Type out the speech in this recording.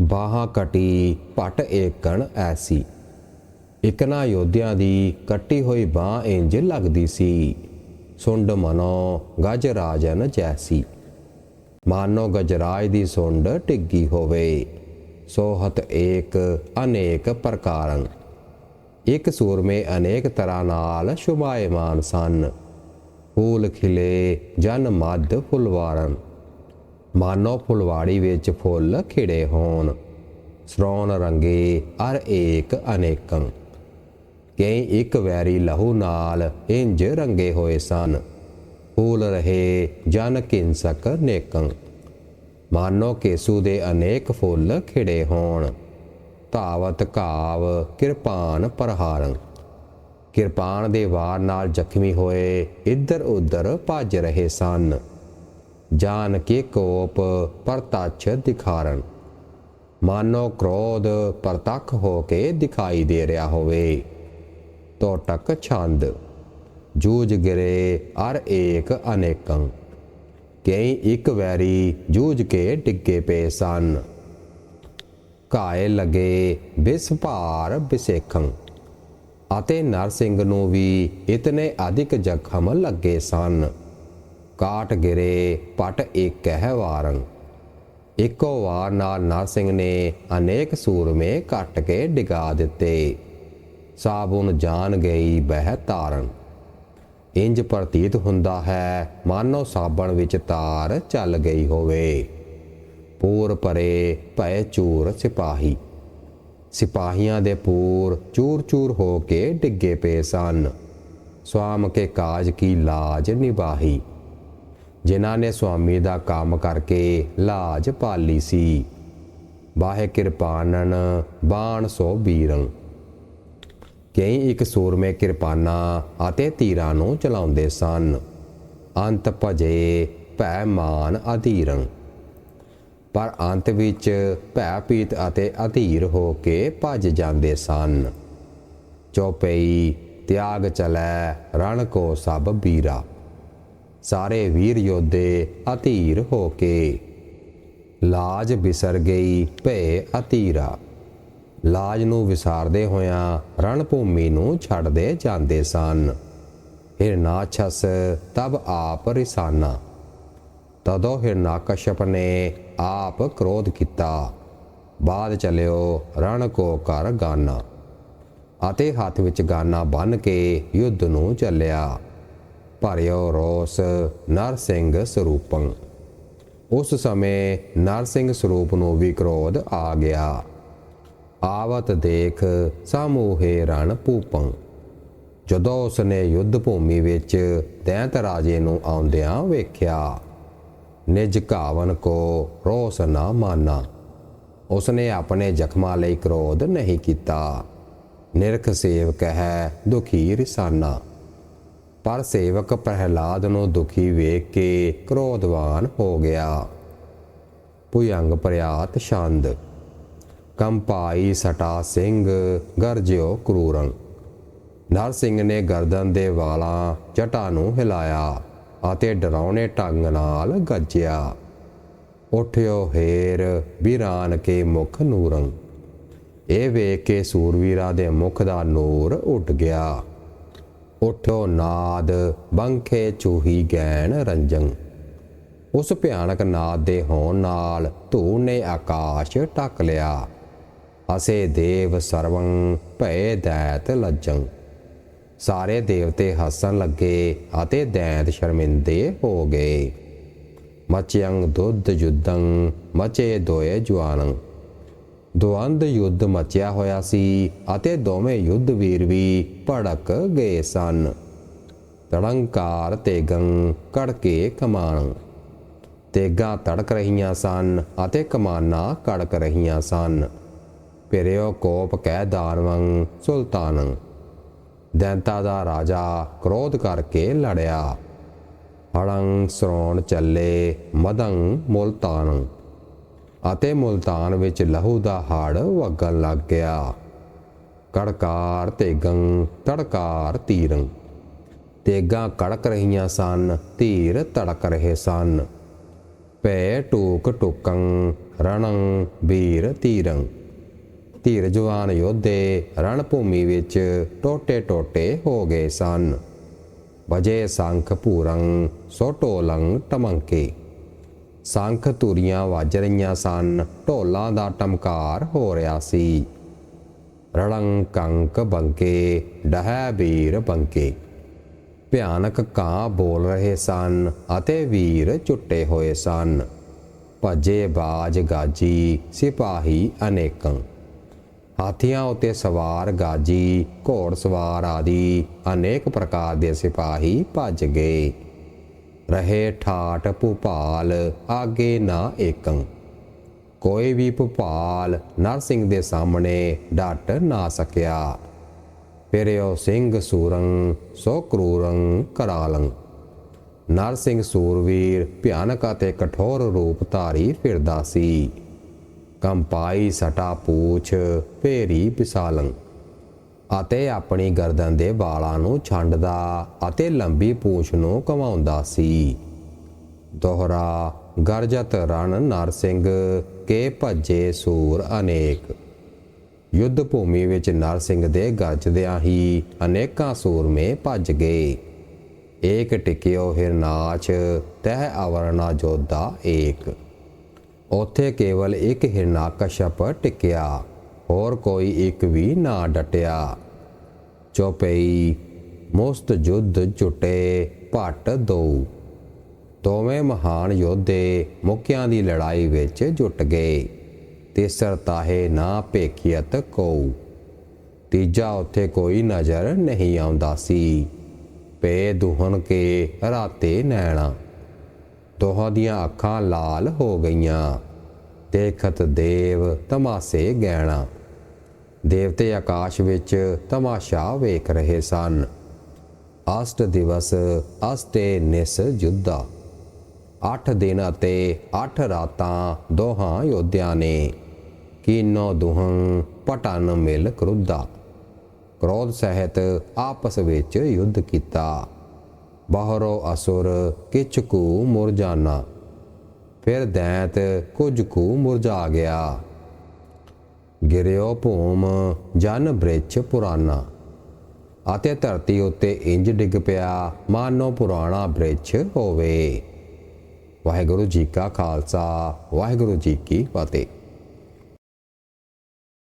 ਬਾਹਾਂ ਕਟੀ ਪਟ ਏਕਣ ਐਸੀ। ਇਕਨਾ ਯੋਧਿਆਂ ਦੀ ਕੱਟੀ ਹੋਈ ਬਾਹ ਇੰਜ ਲੱਗਦੀ ਸੀ। ਸੁੰਡ ਮਨੋ ਗਜ ਰਾਜਨ ਜੈਸੀ ਮਾਨੋ ਗਜਰਾਜ ਦੀ ਸੁੰਡ ਟਿੱਗੀ ਹੋਵੇ। ਸੋਹਤ ਏਕ ਅਨੇਕ ਪ੍ਰਕਾਰਨ ਇੱਕ ਸੂਰਮੇ ਅਨੇਕ ਤਰ੍ਹਾਂ ਨਾਲ ਸ਼ੁਭਾਇਮਾਨ ਸਨ। ਫੂਲ ਖਿਲੇ ਜਨ ਮੱਧ ਫੁਲਵਾਰਨ ਮਾਨੋ ਫੁਲਵਾੜੀ ਵਿੱਚ ਫੁੱਲ ਖਿੜੇ ਹੋਣ। ਸਰੋਣ ਰੰਗੇ ਅਰ ਏਕ ਅਨੇਕੰ। ਕਈ ਇੱਕ ਵੈਰੀ ਲਹੂ ਨਾਲ ਇੰਜ ਰੰਗੇ ਹੋਏ ਸਨ। ਫੂਲ ਰਹੇ ਜਨ ਕਿੰਸਕ ਨੇਕੰ। ਮਾਨੋ ਕੇਸੂ ਦੇ ਅਨੇਕ ਫੁੱਲ ਖਿੜੇ ਹੋਣ। ਧਾਵਤ ਘਾਵ ਕਿਰਪਾਨ ਪ੍ਰਹਾਰੰ। ਕਿਰਪਾਨ ਦੇ ਵਾਰ ਨਾਲ ਜ਼ਖਮੀ ਹੋਏ ਇੱਧਰ ਉੱਧਰ ਭੱਜ ਰਹੇ ਸਨ। ਜਾਨ ਕੇ ਕੋਪ ਪਰਤੱਛ ਦਿਖਾਰਨ ਮਾਨੋ ਕ੍ਰੋਧ ਪ੍ਰਤੱਖ ਹੋ ਕੇ ਦਿਖਾਈ ਦੇ ਰਿਹਾ ਹੋਵੇ। ਟੋਟਕ ਛੰਦ। ਜੂਝ ਗਿਰੇ ਅਰ ਏਕ ਅਨੇਕੰ। ਕਈ ਇੱਕ ਵੈਰੀ ਜੂਝ ਕੇ ਡਿੱਗੇ ਪਏ ਸਨ। ਘਾਏ ਲਗੇ ਬਿਸ ਭਾਰ ਬਿਸੇਖੰ। ਅਤੇ ਨਰਸਿੰਘ ਨੂੰ ਵੀ ਇਤਨੇ ਅਧਿਕ ਜ਼ਖਮ ਲੱਗੇ ਸਨ। ਕਾਟ ਗਿਰੇ, ਪਟ ਇੱਕ ਹੈ ਵਾਰਨ ਇੱਕੋ ਵਾਰ ਨਾਲ ਨਰਸਿੰਘ ਨੇ ਅਨੇਕ ਸੂਰਮੇ ਕੱਟ ਕੇ ਡਿਗਾ ਦਿੱਤੇ। ਸਾਬੁਨ ਜਾਣ ਗਈ ਬਹਿ ਤਾਰਨ ਇੰਜ ਪ੍ਰਤੀਤ ਹੁੰਦਾ ਹੈ, ਮਾਨੋ ਸਾਬਣ ਵਿੱਚ ਤਾਰ ਚੱਲ ਗਈ ਹੋਵੇ। ਪੂਰ ਪਰੇ ਭੈ ਚੂਰ ਸਿਪਾਹੀ। ਸਿਪਾਹੀਆਂ ਦੇ ਪੂਰ ਚੂਰ ਚੂਰ ਹੋ ਕੇ ਡਿੱਗੇ ਪਏ ਸਨ। ਸਵਾਮ ਕੇ ਕਾਜ ਕੀ ਲਾਜ ਨਿਭਾਹੀ। ਜਿਨ੍ਹਾਂ ਨੇ ਸੁਆਮੀ ਦਾ ਕੰਮ ਕਰਕੇ ਲਾਜ ਪਾਲੀ ਸੀ। ਬਾਹੇ ਕਿਰਪਾਨਨ, ਬਾਣ ਸੋ ਬੀਰੰ। ਕਈ ਇੱਕ ਸੂਰਮੇ ਕਿਰਪਾਨਾਂ ਅਤੇ ਤੀਰਾਂ ਨੂੰ ਚਲਾਉਂਦੇ ਸਨ। ਅੰਤ ਭਜੇ ਭੈ ਮਾਨ ਅਧੀਰੰ। ਪਰ ਅੰਤ ਵਿੱਚ ਭੈ ਪੀਤ ਅਤੇ ਅਧੀਰ ਹੋ ਕੇ ਭੱਜ ਜਾਂਦੇ ਸਨ। ਚੋਪਈ, ਤਿਆਗ ਚਲੈ, ਰਣ ਕੋ ਸਭ ਬੀਰਾ। ਸਾਰੇ ਵੀਰ ਯੋਧੇ ਅਧੀਰ ਹੋ ਕੇ। ਲਾਜ ਵਿਸਰ ਗਈ ਭੈ ਅਤੀਰਾ ਲਾਜ ਨੂੰ ਵਿਸਾਰਦੇ ਹੋਇਆਂ ਰਣ ਭੂਮੀ ਨੂੰ ਛੱਡਦੇ ਜਾਂਦੇ ਸਨ। ਹਿਰਨਾਛਸ ਤਬ ਆਪ ਰਿਸਾਨਾ। ਤਦੋਂ ਹਿਰਨਾਕਸ਼ਪ ਨੇ ਆਪ ਕ੍ਰੋਧ ਕੀਤਾ। ਬਾਦ ਚਲਿਓ ਰਣ ਕੋ ਕਰ ਗਾਨਾ। ਅਤੇ ਹੱਥ ਵਿੱਚ ਗਾਨਾ ਬੰਨ ਕੇ ਯੁੱਧ ਨੂੰ ਚੱਲਿਆ। ਭਰਿਓ ਰੋਸ ਨਰਸਿੰਘ ਸਰੂਪੰ। ਉਸ ਸਮੇਂ ਨਰਸਿੰਘ ਸਰੂਪ ਨੂੰ ਵੀ ਕ੍ਰੋਧ ਆ ਗਿਆ। ਆਵਤ ਦੇਖ ਸਮੂਹੇ ਰਣ ਪੂਪੰ ਜਦੋਂ ਉਸਨੇ ਯੁੱਧ ਭੂਮੀ ਵਿੱਚ ਦੈਂਤ ਰਾਜੇ ਨੂੰ ਆਉਂਦਿਆਂ ਵੇਖਿਆ, ਨਿਜ ਘਾਵਨ ਕੋ ਰੋਸ ਨਾ ਮਾਨਾ। ਉਸਨੇ ਆਪਣੇ ਜ਼ਖਮਾਂ ਲਈ ਕ੍ਰੋਧ ਨਹੀਂ ਕੀਤਾ। ਨਿਰਖ ਸੇਵਕ ਹੈ ਦੁਖੀ ਰਿਸਾਨਾ। ਪਰ ਸੇਵਕ ਪ੍ਰਹਿਲਾਦ ਨੂੰ ਦੁਖੀ ਵੇਖ ਕੇ ਕ੍ਰੋਧਵਾਨ ਹੋ ਗਿਆ। ਭੁਯੰਗ ਪ੍ਰਿਆਤ ਛੰਦ। ਕੰਪਾਈ ਸਟਾ ਸਿੰਘ, ਗਰਜਿਓ ਕਰੂਰੰ। ਨਰ ਸਿੰਘ ਨੇ ਗਰਦਨ ਦੇ ਵਾਲਾਂ ਜਟਾ ਨੂੰ ਹਿਲਾਇਆ ਅਤੇ ਡਰਾਉਣੇ ਢੰਗ ਨਾਲ ਗੱਜਿਆ। ਉਠਿਓ ਹੇਰ ਵੀਰਾਨ ਕੇ ਮੁਖ ਨੂਰੰ। ਇਹ ਵੇਖ ਕੇ ਸੂਰਵੀਰਾ ਦੇ ਮੁਖ ਦਾ ਨੂਰ ਉੱਡ ਗਿਆ। ਉਠੋ ਨਾਦ, ਬੰਖੇ ਚੂਹੀ ਗੈਣ ਰੰਜੰ ਉਸ ਭਿਆਨਕ ਨਾਦ ਦੇ ਹੋਣ ਨਾਲ ਧੂ ਨੇ ਆਕਾਸ਼ ਟੱਕ ਲਿਆ। ਹਸੇ ਦੇਵ ਸਰਵੰ ਭੈ ਦੈਤ ਲੱਜੰ। ਸਾਰੇ ਦੇਵਤੇ ਹੱਸਣ ਲੱਗੇ ਅਤੇ ਦੈਂਤ ਸ਼ਰਮਿੰਦੇ ਹੋ ਗਏ। ਮਚਯੰ ਦੁੱਧ ਯੁੱਧੰ ਮਚੇ ਦੋਏ ਜਵਾਨੰ ਦੁਆੰਦ ਯੁੱਧ ਮਚਿਆ ਹੋਇਆ ਸੀ ਅਤੇ ਦੋਵੇਂ ਯੁੱਧਵੀਰ ਵੀ ਭੜਕ ਗਏ ਸਨ। ਤੜੰਕਾਰ ਤੇਗੰ ਕੜਕੇ ਕਮਾਨ ਤੇਗਾ ਤੜਕ ਰਹੀਆਂ ਸਨ ਅਤੇ ਕਮਾਨਾਂ ਕੜਕ ਰਹੀਆਂ ਸਨ। ਪਿਰਿਓ ਕੋਪ ਕਹਿ ਦਾਨਵੰ ਸੁਲਤਾਨ। ਦੈਂਤਾ ਦਾ ਰਾਜਾ ਕ੍ਰੋਧ ਕਰਕੇ ਲੜਿਆ। ਹੜੰ ਸਰੋਣ ਚੱਲੇ ਮਦੰ ਮੁਲਤਾਨ। ਅਤੇ ਮੁਲਤਾਨ ਵਿੱਚ ਲਹੂ ਦਾ ਹਾੜ ਵਗਣ ਲੱਗ ਗਿਆ। ਕੜਕਾਰ ਤੇਗੰ, ਤੜਕਾਰ ਤੀਰੰ। ਤੇਗਾਂ ਕੜਕ ਰਹੀਆਂ ਸਨ ਧੀਰ ਧੜਕ ਰਹੇ ਸਨ। ਪੈ ਟੂਕ ਟੁਕੰ, ਰਣੰ, ਵੀਰ ਤੀਰੰ। ਧੀਰਜਵਾਨ ਯੋਧੇ ਰਣ ਭੂਮੀ ਵਿੱਚ ਟੋਟੇ ਟੋਟੇ ਹੋ ਗਏ ਸਨ। ਵਜੇ ਸੰਖ ਭੂਰੰ ਸੋਟੋਲੰ ਟਮੰਕੇ। ਸੰਖ ਧੂਰੀਆਂ ਵੱਜ ਰਹੀਆਂ ਸਨ। ਢੋਲਾਂ ਦਾ ਟਮਕਾਰ ਹੋ ਰਿਹਾ ਸੀ। ਰਲੰ ਕੰਕ ਬੰਕੇ, ਡਹਿ ਵੀਰ ਬੰਕੇ। ਭਿਆਨਕ ਕਾਂ ਬੋਲ ਰਹੇ ਸਨ ਅਤੇ ਵੀਰ ਝੁੱਟੇ ਹੋਏ ਸਨ। ਭੱਜੇ ਬਾਜ ਗਾਜੀ, ਸਿਪਾਹੀ ਅਨੇਕਾਂ। ਹਾਥੀਆਂ ਉਤੇ ਸਵਾਰ ਗਾਜੀ, ਘੋੜ ਸਵਾਰ ਆਦਿ ਅਨੇਕ ਪ੍ਰਕਾਰ ਦੇ ਸਿਪਾਹੀ ਭੱਜ ਗਏ। ਰਹੇ ਠਾਠ ਭੂਪਾਲ, ਆਗੇ ਨਾ ਏਕੰ। ਕੋਈ ਵੀ ਭੂਪਾਲ ਨਰਸਿੰਘ ਦੇ ਸਾਹਮਣੇ ਡਟ ਨਾ ਸਕਿਆ। ਫਿਰ ਸਿੰਘ ਸੂਰੰ, ਸੋ ਕਰੂਰੰ ਕਰਾਲੰ। ਨਰਸਿੰਘ ਸੂਰਵੀਰ ਭਿਆਨਕ ਅਤੇ ਕਠੋਰ ਰੂਪ ਧਾਰੀ ਫਿਰਦਾ ਸੀ। ਕੰਪਾਈ ਸਟਾ ਪੂਛ ਭੇਰੀ ਵਿਸਾਲੰ ਅਤੇ ਆਪਣੀ ਗਰਦਨ ਦੇ ਵਾਲਾਂ ਨੂੰ ਛੰਡਦਾ ਅਤੇ ਲੰਬੀ ਪੂਛ ਨੂੰ ਕਮਾਉਂਦਾ ਸੀ। ਦੋਹਰਾ, ਗਰਜਤ ਰਣ ਨਰਸਿੰਘ ਕੇ ਭੱਜੇ ਸੂਰ ਅਨੇਕ। ਯੁੱਧ ਭੂਮੀ ਵਿੱਚ ਨਰਸਿੰਘ ਦੇ ਗਰਜਦਿਆਂ ਹੀ ਅਨੇਕਾਂ ਸੂਰਮੇ ਭੱਜ ਗਏ। ਏਕ ਟਿਕਿਓ ਹਿਰਨਾਚ, ਤਹਿ ਅਵਰਣਾ ਜੋਧਾ ਏਕ। ਉਥੇ ਕੇਵਲ ਇੱਕ ਹਿਰਨਾਕਸ਼ਪ ਟਿਕਿਆ। ਹੋਰ ਕੋਈ ਇੱਕ ਵੀ ਨਾ ਡਟਿਆ। ਚੋਪਈ ਮੁਸਤ ਜੁੱਧ ਝੁੱਟੇ ਭੱਟ ਦੋ। ਦੋਵੇਂ ਮਹਾਨ ਯੋਧੇ ਮੁੱਕਿਆਂ ਦੀ ਲੜਾਈ ਵਿੱਚ ਜੁਟ ਗਏ। ਤੀਸਰ ਤਾਹੇ ਨਾ ਭੇਖੀਅਤ ਕੋ ਤੀਜਾ ਉੱਥੇ ਕੋਈ ਨਜ਼ਰ ਨਹੀਂ ਆਉਂਦਾ ਸੀ। ਪੇ ਦੁਹਨ ਕੇ ਰਾਤੇ ਨੈਣਾ। ਦੋਹਾਂ ਦੀਆਂ ਅੱਖਾਂ ਲਾਲ ਹੋ ਗਈਆਂ। ਦੇਖਤ ਦੇਵ ਤਮਾਸੇ ਗਹਿਣਾ। ਦੇਵਤੇ ਆਕਾਸ਼ ਵਿੱਚ ਤਮਾਸ਼ਾ ਵੇਖ ਰਹੇ ਸਨ। ਅਸ਼ਟ ਦਿਵਸ ਅਸਤੇ ਨਿਸ ਜੁੱਧਾ। 8 ਦਿਨ ਅਤੇ 8 ਰਾਤਾਂ ਦੋਹਾਂ ਯੋਧਿਆਂ ਨੇ ਕੀਨੋ ਦੁਹੰ ਪਟਨ ਮਿਲ ਕਰੁੱਧਾ। ਕ੍ਰੋਧ ਸਹਿਤ ਆਪਸ ਵਿੱਚ ਯੁੱਧ ਕੀਤਾ। ਬਾਹਰੋ ਅਸੁਰ, ਕਿਛ ਕੁ ਮੁਰਜਾਨਾ ਫਿਰ ਦੈਂਤ ਕੁਝ ਕੁ ਮੁਰਝਾ ਗਿਆ। ਗਿਰਿਓ ਭੂਮ, ਜਨ ਬ੍ਰਿਛ ਪੁਰਾਣਾ ਅਤੇ ਧਰਤੀ ਉੱਤੇ ਇੰਜ ਡਿੱਗ ਪਿਆ, ਮਾਨੋ ਪੁਰਾਣਾ ਬ੍ਰਿਛ ਹੋਵੇ। ਵਾਹਿਗੁਰੂ ਜੀ ਕਾ ਖਾਲਸਾ, ਵਾਹਿਗੁਰੂ ਜੀ ਕੀ ਫਤਿਹ।